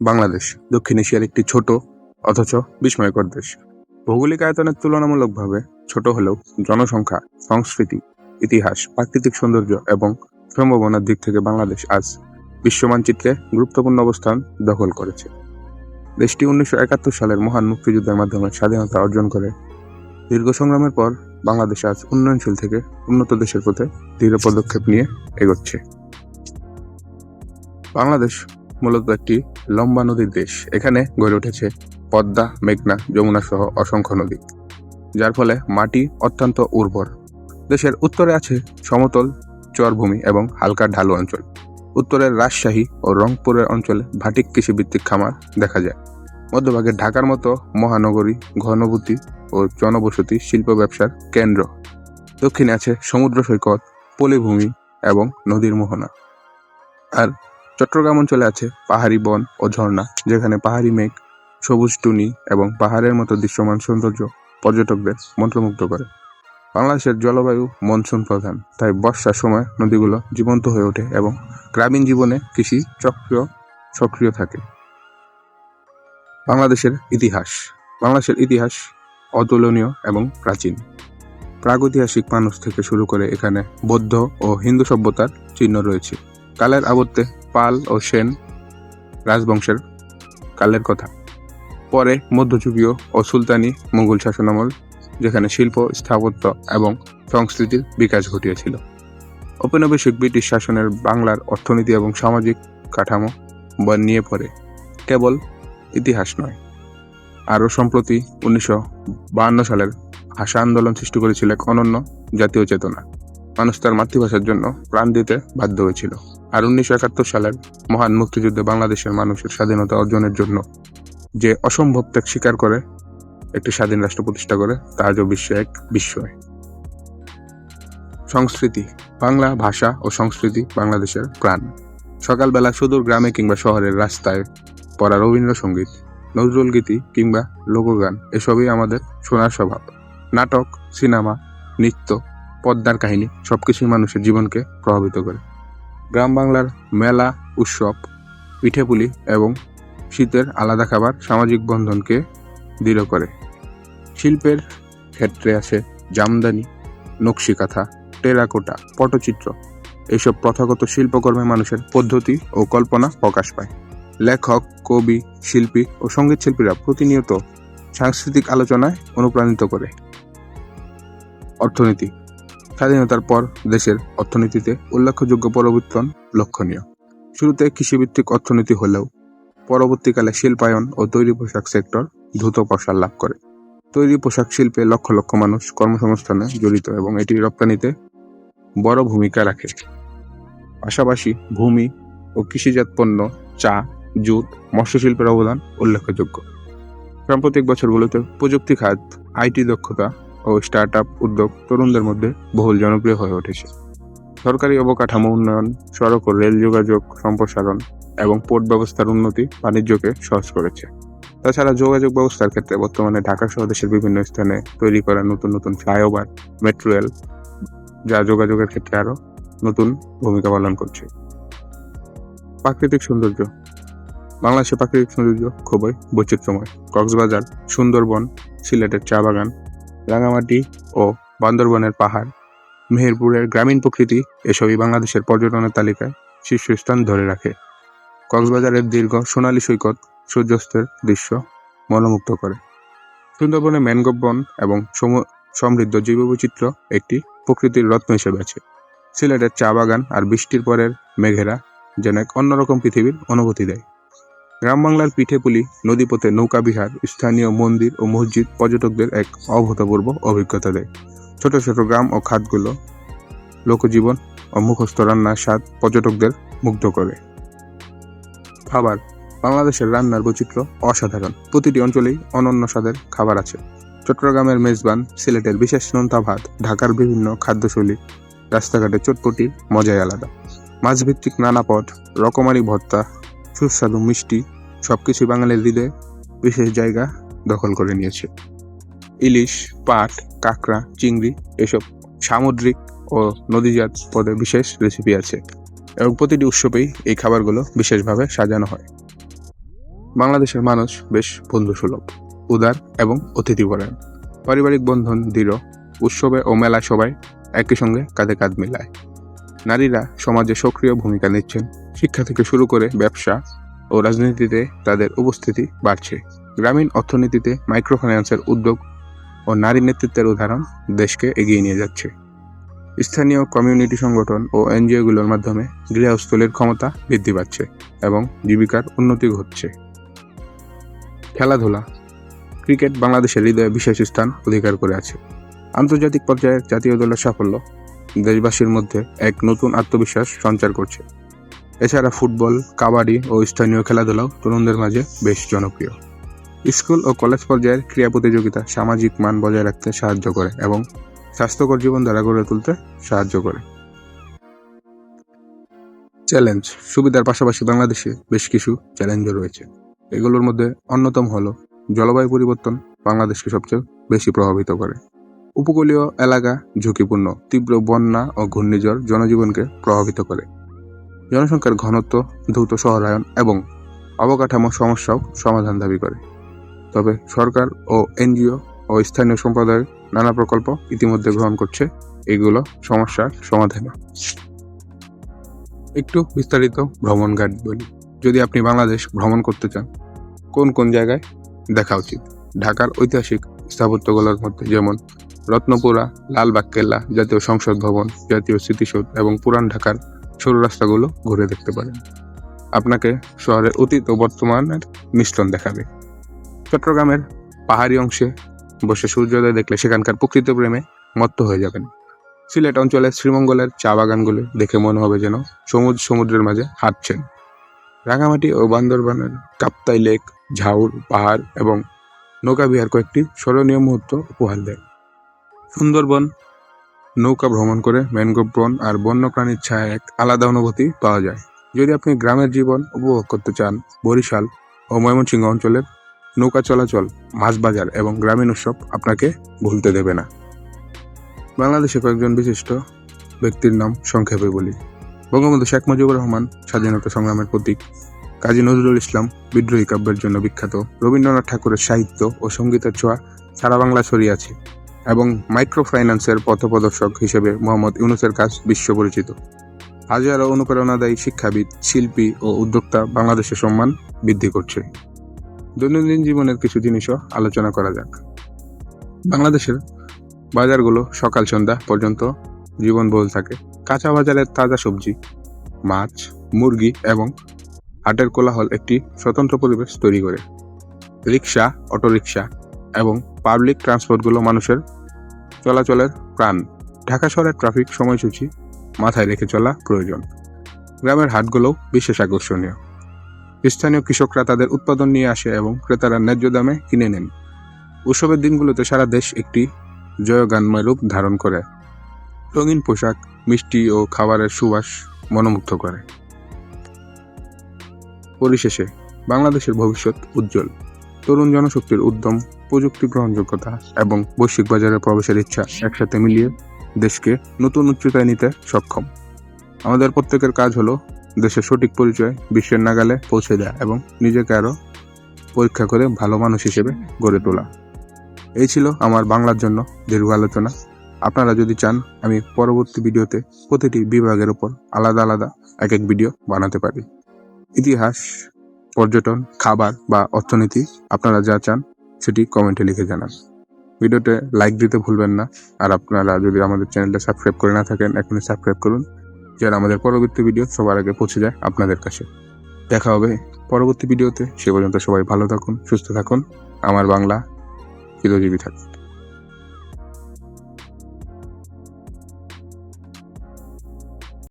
বাংলাদেশ, দক্ষিণ এশিয়ার একটি ছোট, অথচ বিস্ময়কর দেশ। ভৌগোলিক আয়তনের তুলনামূলকভাবে ছোট হলেও জনসংখ্যা, সংস্কৃতি, ইতিহাস, প্রাকৃতিক সৌন্দর্য এবং সম্ভাবনার দিক থেকে বাংলাদেশ আজ বিশ্ব মানচিত্রে গুরুত্বপূর্ণ অবস্থান দখল করেছে। দেশটি উনিশশো একাত্তর সালের মহান মুক্তিযুদ্ধের মাধ্যমে স্বাধীনতা অর্জন করে। দীর্ঘ সংগ্রামের পর বাংলাদেশ আজ উন্নয়নশীল থেকে উন্নত দেশের পথে দৃঢ় পদক্ষেপ নিয়ে এগোচ্ছে। বাংলাদেশ মূলত একটি লম্বা নদীর দেশ। এখানে গড়ে উঠেছে পদ্মা, মেঘনা, যমুনা সহ অসংখ্য নদী, যার ফলে মাটি অত্যন্ত উর্বর। দেশের উত্তরে আছে সমতল চরভূমি এবং হালকা ঢালু অঞ্চল। উত্তরের রাজশাহী ও রংপুরের অঞ্চলে ভাটিক কৃষিভিত্তিক খামার দেখা যায়। মধ্যভাগে ঢাকার মতো মহানগরী ঘনবতী ও জনবসতি শিল্প ব্যবসার কেন্দ্র। দক্ষিণে আছে সমুদ্র সৈকত, পলিভূমি এবং নদীর মোহনা। আর চট্টগ্রাম অঞ্চলে আছে পাহাড়ি বন ও ঝর্ণা, যেখানে পাহাড়ি মেঘ, সবুজ টুনি এবং পাহাড়ের মতো দৃশ্যমান সৌন্দর্য পর্যটকদের মন্ত্রমুগ্ধ করে। বাংলাদেশের জলবায়ু মনসুন প্রধান, তাই বর্ষার সময় নদীগুলো জীবন্ত হয়ে ওঠে এবং গ্রামীণ জীবনে কৃষি চক্রিয় সক্রিয় থাকে। বাংলাদেশের ইতিহাস বাংলাদেশের ইতিহাস অতুলনীয় এবং প্রাচীন। প্রাগৈতিহাসিক মানুষ থেকে শুরু করে এখানে বৌদ্ধ ও হিন্দু সভ্যতার চিহ্ন রয়েছে। কালের আবর্তে পাল ও সেন রাজবংশের কালের কথা। পরে মধ্যযুগীয় ও সুলতানি মুঘল শাসনামল, যেখানে শিল্প, স্থাপত্য এবং সংস্কৃতির বিকাশ ঘটিয়েছিল। ঔপনিবেশিক ব্রিটিশ শাসনের বাংলার অর্থনীতি এবং সামাজিক কাঠামো বা নিয়ে পড়ে কেবল ইতিহাস নয়। আরও সম্প্রতি উনিশশো সালের ভাষা আন্দোলন সৃষ্টি করেছিল এক অনন্য জাতীয় চেতনা। মানুষ তার মাতৃভাষার জন্য প্রাণ দিতে বাধ্য হয়েছিল। আর উনিশশো একাত্তর সালের মহান মুক্তিযুদ্ধে বাংলাদেশের মানুষের স্বাধীনতা অর্জনের জন্য যে অসম্ভব ত্যাগ স্বীকার করে, একটি স্বাধীন রাষ্ট্র প্রতিষ্ঠা করে, তা আজও বিশ্বে এক বিস্ময়। সংস্কৃতি, বাংলা ভাষা ও সংস্কৃতি বাংলাদেশের প্রাণ। সকালবেলা সুদূর গ্রামে কিংবা শহরের রাস্তায় পড়া রবীন্দ্রসঙ্গীত, নজরুল গীতি কিংবা লোকগান, এসবই আমাদের শোনার স্বভাব। নাটক, সিনেমা, নৃত্য, পদ্মার কাহিনী সবকিছুই মানুষের জীবনকে প্রভাবিত করে। গ্রাম বাংলার মেলা, উৎসব, পিঠেপুলি এবং শীতের আলাদা খাবার সামাজিক বন্ধনকে দৃঢ় করে। শিল্পের ক্ষেত্রে আছে জামদানি, নকশিকাঁথা, টেরাকোটা, পটচিত্র। এইসব প্রথাগত শিল্পকর্মে মানুষের পদ্ধতি ও কল্পনা প্রকাশ পায়। লেখক, কবি, শিল্পী ও সংগীত শিল্পীরা প্রতিনিয়ত সাংস্কৃতিক আলোচনায় অনুপ্রাণিত করে। অর্থনীতি স্বাধীনতার পর দেশের অর্থনীতিতে উল্লেখযোগ্য পরিবর্তন লক্ষণীয়। শুরুতে কৃষিভিত্তিক অর্থনীতি হলেও পরবর্তীকালে শিল্পায়ন ও তৈরি পোশাক সেক্টর দ্রুত প্রসার লাভ করে। তৈরি পোশাক শিল্পে লক্ষ লক্ষ মানুষ কর্মসংস্থানে জড়িত এবং এটি রপ্তানিতে বড় ভূমিকা রাখে। পাশাপাশি ভূমি ও কৃষিজাত পণ্য, চা, জুট মৎস্য শিল্পের অবদান উল্লেখযোগ্য। সাম্প্রতিক বছরগুলোতে প্রযুক্তি খাত, আইটি দক্ষতা ও স্টার্ট আপ উদ্যোগ তরুণদের মধ্যে বহুল জনপ্রিয় হয়ে উঠেছে। সরকারি অবকাঠামো উন্নয়ন, সড়ক ও রেল যোগাযোগ সম্প্রসারণ এবং পোর্ট ব্যবস্থার উন্নতি বাণিজ্যকে সহজ করেছে। তাছাড়া যোগাযোগ ব্যবস্থার ক্ষেত্রে বর্তমানে ঢাকা সহ দেশের বিভিন্ন স্থানে তৈরি করা নতুন নতুন ফ্লাইওভার, মেট্রো রেল, যা যোগাযোগের ক্ষেত্রে আরও নতুন ভূমিকা পালন করছে। প্রাকৃতিক সৌন্দর্য। বাংলাদেশের প্রাকৃতিক সৌন্দর্য খুবই বৈচিত্র্যময়। কক্সবাজার, সুন্দরবন, সিলেটের চা বাগান রাঙামাটি ও বান্দরবনের পাহাড়। মেহেরপুরের গ্রামীণ প্রকৃতি এসবই বাংলাদেশের পর্যটনের তালিকায় শীর্ষস্থান ধরে রাখে। কক্সবাজারের দীর্ঘ সোনালী সৈকত সূর্যাস্তের দৃশ্য মনোমুগ্ধ করে। সুন্দরবনে ম্যানগ্রোভ বন এবং সম- সমৃদ্ধ জীববৈচিত্র্য একটি প্রকৃতির রত্ন হিসেবে আছে। সিলেটের চা বাগান আর বৃষ্টির পরের মেঘেরা যেন এক অন্যরকম পৃথিবীর অনুভূতি দেয়। গ্রাম বাংলার পিঠেপুলি, নদীপথে নৌকা বিহার স্থানীয় মন্দির ও মসজিদ পর্যটকদের এক অভূতপূর্ব অভিজ্ঞতা দেয়। ছোট ছোট গ্রাম ও খাতগুলো লোকজীবন ও মুখস্থ রান্নার স্বাদ পর্যটকদের মুগ্ধ করে। খাবার, বাংলাদেশের রান্নার বৈচিত্র্য অসাধারণ। প্রতিটি অঞ্চলেই অনন্য স্বাদের খাবার আছে। চট্টগ্রামের মেজবান, সিলেটের বিশেষ নোনতা ভাত, ঢাকার বিভিন্ন খাদ্যশৈলী রাস্তাঘাটে চটপটি মজাই আলাদা। মাছভিত্তিক নানা পদ, রকমারি ভর্তা সুস্বাদু মিষ্টি সবকিছু বাঙালির হৃদয়ে বিশেষ জায়গা দখল করে নিয়েছে। ইলিশ, পাট, কাঁকড়া, চিংড়ি এসব সামুদ্রিক ও নদীজাত পদে বিশেষ রেসিপি আছে এবং প্রতিটি উৎসবেই এই খাবারগুলো বিশেষভাবে সাজানো হয়। বাংলাদেশের মানুষ বেশ বন্ধুসুলভ, উদার এবং অতিথিপরায়ণ পারিবারিক বন্ধন দৃঢ়, উৎসবে ও মেলায় সবাই একই সঙ্গে কাঁধে কাঁধ মিলায়। নারীরা সমাজে সক্রিয় ভূমিকা নিচ্ছেন। শিক্ষা থেকে শুরু করে ব্যবসা ও রাজনীতিতে তাদের উপস্থিতি বাড়ছে। গ্রামীণ অর্থনীতিতে মাইক্রো ফাইন্যান্সের উদ্যোগ ও নারী নেতৃত্বের উদাহরণ দেশকে এগিয়ে নিয়ে যাচ্ছে। স্থানীয় কমিউনিটি সংগঠন ও এনজিওগুলোর মাধ্যমে গৃহস্থলীর ক্ষমতা বৃদ্ধি পাচ্ছে এবং জীবিকার উন্নতি ঘটছে। খেলাধুলা, ক্রিকেট বাংলাদেশের হৃদয়ে বিশেষ স্থান অধিকার করে আছে। আন্তর্জাতিক পর্যায়ে জাতীয় দলের সাফল্য দেশবাসীর মধ্যে এক নতুন আত্মবিশ্বাস সঞ্চার করছে। এছাড়া ফুটবল, কাবাডি ও স্থানীয় খেলাধুলাও তরুণদের মাঝে বেশ জনপ্রিয়। স্কুল ও কলেজ পর্যায়ের ক্রীড়া প্রতিযোগিতা সামাজিক মান বজায় রাখতে সাহায্য করে এবং স্বাস্থ্যকর জীবন দ্বারা গড়ে তুলতে সাহায্য করে। চ্যালেঞ্জ, সুবিধার পাশাপাশি বাংলাদেশে বেশ কিছু চ্যালেঞ্জও রয়েছে। এগুলোর মধ্যে অন্যতম হলো জলবায়ু পরিবর্তন বাংলাদেশকে সবচেয়ে বেশি প্রভাবিত করে। উপকূলীয় এলাকা ঝুঁকিপূর্ণ, তীব্র বন্যা ও ঘূর্ণিঝড় জনজীবনকে প্রভাবিত করে। জনসংখ্যার ঘনত্ব, দ্রুত শহরায়ন এবং অবকাঠামো সমস্যাও সমাধান দাবি করে। তবে সরকার ও এনজিও ও স্থানীয় সম্প্রদায় নানা প্রকল্প ইতিমধ্যে গ্রহণ করছে। এগুলো সমস্যার সমাধান। একটু বিস্তারিত ভ্রমণ গাইড বলি। যদি আপনি বাংলাদেশ ভ্রমণ করতে চান, কোন কোন জায়গায় দেখা উচিত? ঢাকার ঐতিহাসিক স্থাপত্যগুলোর মধ্যে যেমন রত্নপুরা লালবাগ কেল্লা জাতীয় সংসদ ভবন, জাতীয় স্মৃতিসৌধ এবং পুরান ঢাকার সরু রাস্তাগুলো ঘুরে দেখতে পারেন। আপনাকে শহরের অতীত ও বর্তমানের মিশ্রণ দেখাবে। চট্টগ্রামের পাহাড়ি অংশে বসে সূর্যোদয় দেখলে সেখানকার প্রকৃত প্রেমে মত্ত হয়ে যাবেন। সিলেট অঞ্চলের শ্রীমঙ্গলের চা বাগানগুলো দেখে মনে হবে যেন সমুদ্র সমুদ্রের মাঝে হাঁটছেন। রাঙামাটি ও বান্দরবানের কাপ্তাই লেক, ঝাউর পাহাড় এবং নৌকা বিহার কয়েকটি স্মরণীয় মুহূর্ত উপহার দেয়। সুন্দরবন। নৌকা ভ্রমণ করে ম্যানগ্রোভ বন আর বন্যপ্রাণীর ছায়া এক আলাদা অনুভূতি পাওয়া যায়। যদি আপনি গ্রামের জীবন উপভোগ করতে চান, বরিশাল ও ময়মনসিংহ অঞ্চলের নৌকা চলাচল মাছ বাজার এবং গ্রামীণ উৎসব আপনাকে ভুলতে দেবে না। বাংলাদেশে কয়েকজন বিশিষ্ট ব্যক্তির নাম সংক্ষেপে বলি। বঙ্গবন্ধু শেখ মুজিবুর রহমান, স্বাধীনতা সংগ্রামের প্রতীক। কাজী নজরুল ইসলাম, বিদ্রোহী কাব্যের জন্য বিখ্যাত। রবীন্দ্রনাথ ঠাকুরের সাহিত্য ও সঙ্গীতের ছোঁয়া সারা বাংলা ছড়িয়ে আছে। এবং মাইক্রো ফাইন্যান্সের পথপ্রদর্শক হিসেবে মোহাম্মদ ইউনুসের কাজ বিশ্ব পরিচিত হাজারো অনুপ্রেরণাদায়ী শিক্ষাবিদ, শিল্পী ও উদ্যোক্তা বাংলাদেশের সম্মান বৃদ্ধি করছে। দৈনন্দিন জীবনের কিছু জিনিসও আলোচনা করা যাক। বাংলাদেশের বাজারগুলো সকাল সন্ধ্যা পর্যন্ত জীবনবহুল থাকে। কাঁচা বাজারের তাজা সবজি, মাছ, মুরগি এবং হাটের কোলাহল একটি স্বতন্ত্র পরিবেশ তৈরি করে। রিক্সা অটোরিকশা এবং পাবলিক ট্রান্সপোর্টগুলো মানুষের চলাচলের প্রাণ। ঢাকা শহরের ট্রাফিক সময়সূচি মাথায় রেখে চলা প্রয়োজন। গ্রামের হাটগুলোও বিশেষ আকর্ষণীয়। স্থানীয় কৃষকরা তাদের উৎপাদন নিয়ে আসে এবং ক্রেতারা ন্যায্য দামে কিনে নেন। উৎসবের দিনগুলোতে সারা দেশ একটি জয়গানময় রূপ ধারণ করে। রঙিন পোশাক, মিষ্টি ও খাবারের সুবাস মনোমুগ্ধ করে। পরিশেষে বাংলাদেশের ভবিষ্যৎ উজ্জ্বল। তরুণ জনশক্তির উদ্যম, প্রযুক্তি গ্রহণযোগ্যতা এবং বৈশ্বিক বাজারে প্রবেশের ইচ্ছা একসাথে মিলিয়ে দেশকে নতুন উচ্চতায় নিতে সক্ষম। আমাদের প্রত্যেকের কাজ হলো দেশের সঠিক পরিচয় বিশ্বের নাগালে পৌঁছে দেয়া এবং নিজেকে আরও পরীক্ষা করে ভালো মানুষ হিসেবে গড়ে তোলা। এই ছিল আমার বাংলার জন্য দীর্ঘ আলোচনা। আপনারা যদি চান, আমি পরবর্তী ভিডিওতে প্রতিটি বিভাগের উপর আলাদা আলাদা এক এক ভিডিও বানাতে পারি। ইতিহাস পর্যটন, খাবার বা অর্থনীতি আপনারা যা চান সেটি কমেন্টে লিখে জানান। ভিডিওতে লাইক দিতে ভুলবেন না। আর আপনারা যদি আমাদের চ্যানেলটা সাবস্ক্রাইব করে না থাকেন, এখনই সাবস্ক্রাইব করুন। যেন আমাদের পরবর্তী ভিডিও সবার আগে পৌঁছে যায় আপনাদের কাছে। দেখা হবে পরবর্তী ভিডিওতে সে পর্যন্ত সবাই ভালো থাকুন, সুস্থ থাকুন। আমার বাংলা চিরজীবী থাকুন।